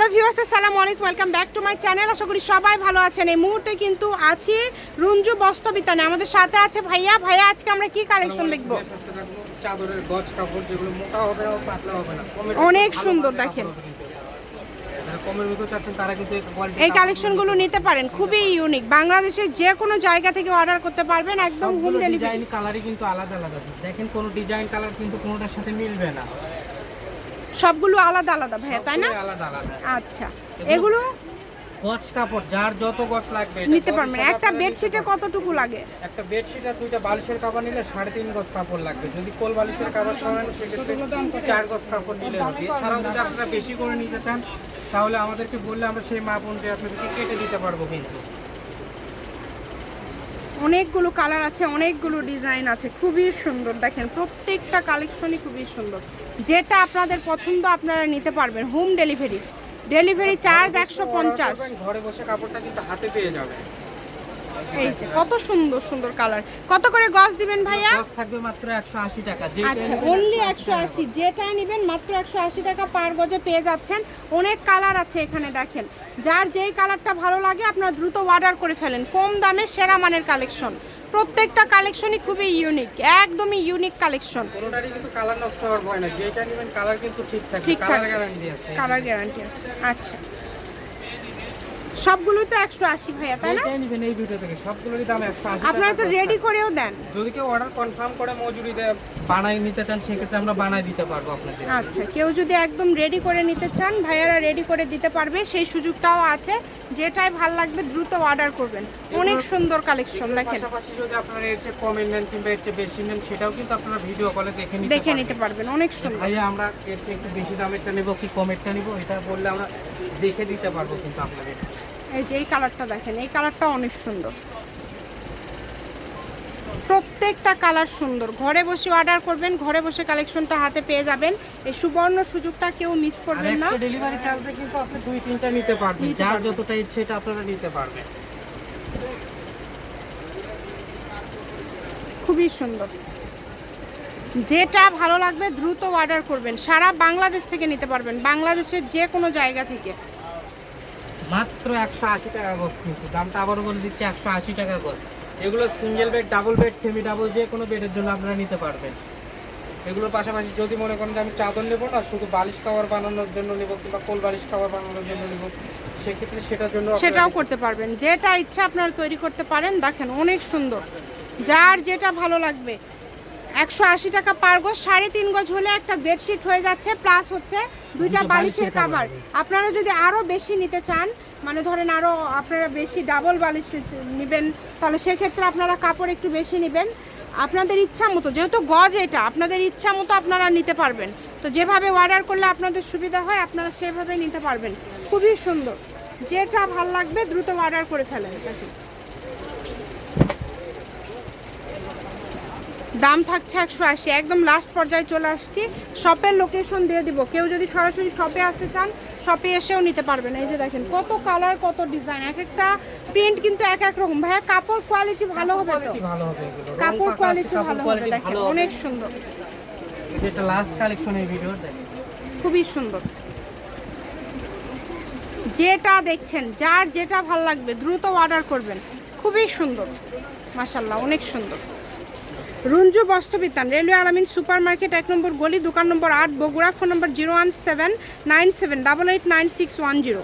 Hello viewers আসসালামু আলাইকুম welcome back to my channel আশা করি সবাই ভালো আছেন। এই মুহূর্তে কিন্তু আছি রুঞ্জু বস্ত্রবিতানে। আমাদের সাথে আছে ভাইয়া। ভাইয়া আজকে আমরা কি কালেকশন দেখব? আজকে দেখব চাদরের গজ কাপড় যেগুলো মোটা হবে না পাতলা হবে না। অনেক সুন্দর দেখেন। এই কালেকশনগুলো নিতে পারেন। খুবই ইউনিক বাংলাদেশের যে কোনো জায়গা থেকে অর্ডার করতে পারবেন। একদম হোম ডেলিভারি কালারই কিন্তু আলাদা আলাদা। দেখেন কোন ডিজাইন কালার কিন্তু কোনোটার সাথে মিলবে না। সবগুলো আলাদা আলাদা ভাইয়া তাই না? আলাদা আলাদা। আচ্ছা এগুলো? গজ কাপড় যার যত গজ লাগবে নিতে পারবেন। একটা বেডশিটে কতটুকু লাগে? একটা বেডশিট আর দুইটা বালিশের কাপড় নিলে সাড়ে তিন গজ কাপড় লাগবে। যদি কোল বালিশের কাপড় সরান সেক্ষেত্রে চার গজ কাপড় নিলে হবে। এছাড়াও যদি আপনারা বেশি করে নিতে চান তাহলে আমাদেরকে বললে আমরা সেই মাপ অনুযায়ী আপনাদেরকে কেটে দিতে পারব কিন্তু। অনেকগুলো কালার আছে অনেকগুলো ডিজাইন আছে খুবই সুন্দর। দেখেন প্রত্যেকটা কালেকশনই খুবই সুন্দর। যেটা আপনাদের পছন্দ আপনারা নিতে পারবেন হোম ডেলিভারি ডেলিভারি চার্জ একশো পঞ্চাশ। ঘরে বসে কাপড়টা কিন্তু হাতে পেয়ে যাবে। এই যে কত সুন্দর সুন্দর কালার কত করে গজ দিবেন ভাইয়া? গজ থাকবে মাত্র একশো আশি টাকা যে আচ্ছা অনলি একশো আশি যেটা নেবেন মাত্র একশো আশি টাকা পার গজে পেয়ে যাচ্ছেন। অনেক কালার আছে এখানে দেখেন। যার যেই কালারটা ভালো লাগে আপনারা দ্রুত অর্ডার করে ফেলেন। কম দামে সেরা মানের কালেকশন প্রত্যেকটা কালেকশনই খুবই ইউনিক একদমই ইউনিক কালেকশন কোনোটারই কিন্তু কালার নষ্ট হওয়ার ভয় না যেটা নেবেন কালার কিন্তু ঠিক ঠিক কালার গ্যারান্টি আছে। কালার গ্যারান্টি আছে। আচ্ছা। সবগুলোই তো একশো আশি ভাইয়া তাই না? নেবেন এই দুটো থেকে সবগুলোরই দাম একশো আশি আপনারা তো রেডি করেও দেন। যদি কেউ অর্ডার কনফার্ম করে মজুরি দেয় বানাই নিতে চান সেক্ষেত্রে আমরা বানাই দিতে পারব আপনাদের। আচ্ছা কেউ যদি একদম রেডি করে নিতে চান ভাইয়ারা রেডি করে দিতে পারবে সেই সুযোগটাও আছে। যেটাই ভালো লাগবে দ্রুত অর্ডার করবেন। অনেক সুন্দর কালেকশন দেখেন। পাশাপাশি যদি আপনারা এর চেয়ে কমে নেন কিংবা এর চেয়ে বেশি নেন সেটাও কিন্তু আপনারা ভিডিও কলে দেখে নিতে দেখে পারবেন। নিতে পারবেন। অনেক সুন্দর। ভাই আমরা এর চেয়ে একটু বেশি দামেরটা নেব কি কমেরটা নেব? এটা বললে আমরা দেখে দিতে পারব কিন্তু আপনাদের। এই যে এই কালারটা দেখেন এই কালারটা অনেক সুন্দর। প্রত্যেকটা কালার সুন্দর। ঘরে বসে অর্ডার করবেন ঘরে বসে কালেকশনটা হাতে পেয়ে যাবেন। এই সুবর্ণ সুযোগটা কেউ মিস করবেন না। ডেলিভারি চার্জ কিন্তু আপনি দুই তিনটা নিতে পারবেন। যার যতটা ইচ্ছে এটা আপনারা নিতে পারবেন। খুবই সুন্দর। যেটা ভালো লাগবে দ্রুত অর্ডার করবেন। সারা বাংলাদেশ থেকে নিতে পারবেন। বাংলাদেশের যে কোনো জায়গা থেকে। মাত্র একশো আশি টাকা গজ কিন্তু। দামটা আবারও বলে দিচ্ছি একশো আশি টাকা গজ এগুলো single bed double bed semi double যে কোনো বেডের জন্য আপনারা নিতে পারবেন। এগুলোর পাশাপাশি যদি মনে করেন যে আমি চাদর নেব না, শুধু বালিশ খাবার বানানোর জন্য নেব কিংবা কোল বালিশ খাবার বানানোর জন্য নেব, সেক্ষেত্রে সেটার জন্য সেটাও করতে পারবেন। যেটা ইচ্ছা আপনারা তৈরি করতে পারেন। দেখেন অনেক সুন্দর। যার যেটা ভালো লাগবে একশো আশি টাকা পার গজ সাড়ে তিন গজ হলে একটা বেডশিট হয়ে যাচ্ছে প্লাস হচ্ছে দুইটা বালিশের কাভার আপনারা যদি আরও বেশি নিতে চান মানে ধরেন আরও আপনারা বেশি ডাবল বালিশ নেবেন তাহলে সেক্ষেত্রে আপনারা কাপড় একটু বেশি নেবেন। আপনাদের ইচ্ছা মতো যেহেতু গজ এটা আপনাদের ইচ্ছা মতো আপনারা নিতে পারবেন। তো যেভাবে অর্ডার করলে আপনাদের সুবিধা হয় আপনারা সেভাবে নিতে পারবেন। খুবই সুন্দর। যেটা ভালো লাগবে দ্রুত অর্ডার করে ফেলেন। দেখুন। দাম থাকছে একশো আশি। একদম লাস্ট পর্যায়ে চলে আসছি। শপের লোকেশন দিয়ে দিব। কেউ যদি সরাসরি শপে আসতে চান শপে এসেও নিতে পারবেন। এই যে দেখেন কত কালার কত ডিজাইন এক একটা প্রিন্ট কিন্তু এক এক রকম। ভাইয়া কাপড় কোয়ালিটি ভালো হবে তো? কাপড় কোয়ালিটি ভালো হবে দেখেন। অনেক সুন্দর। যেটা লাস্ট কালেকশন এই দেখেন। খুবই সুন্দর। যেটা দেখছেন যার যেটা ভালো লাগবে দ্রুত অর্ডার করবেন। খুবই সুন্দর। মাসাল্লাহ অনেক সুন্দর। Runju Bastrabitan, railway Alamin super market এক নম্বর গলি, দোকান নম্বর আট, Bogura, phone number zero one seven nine seven, double eight nine six one zero.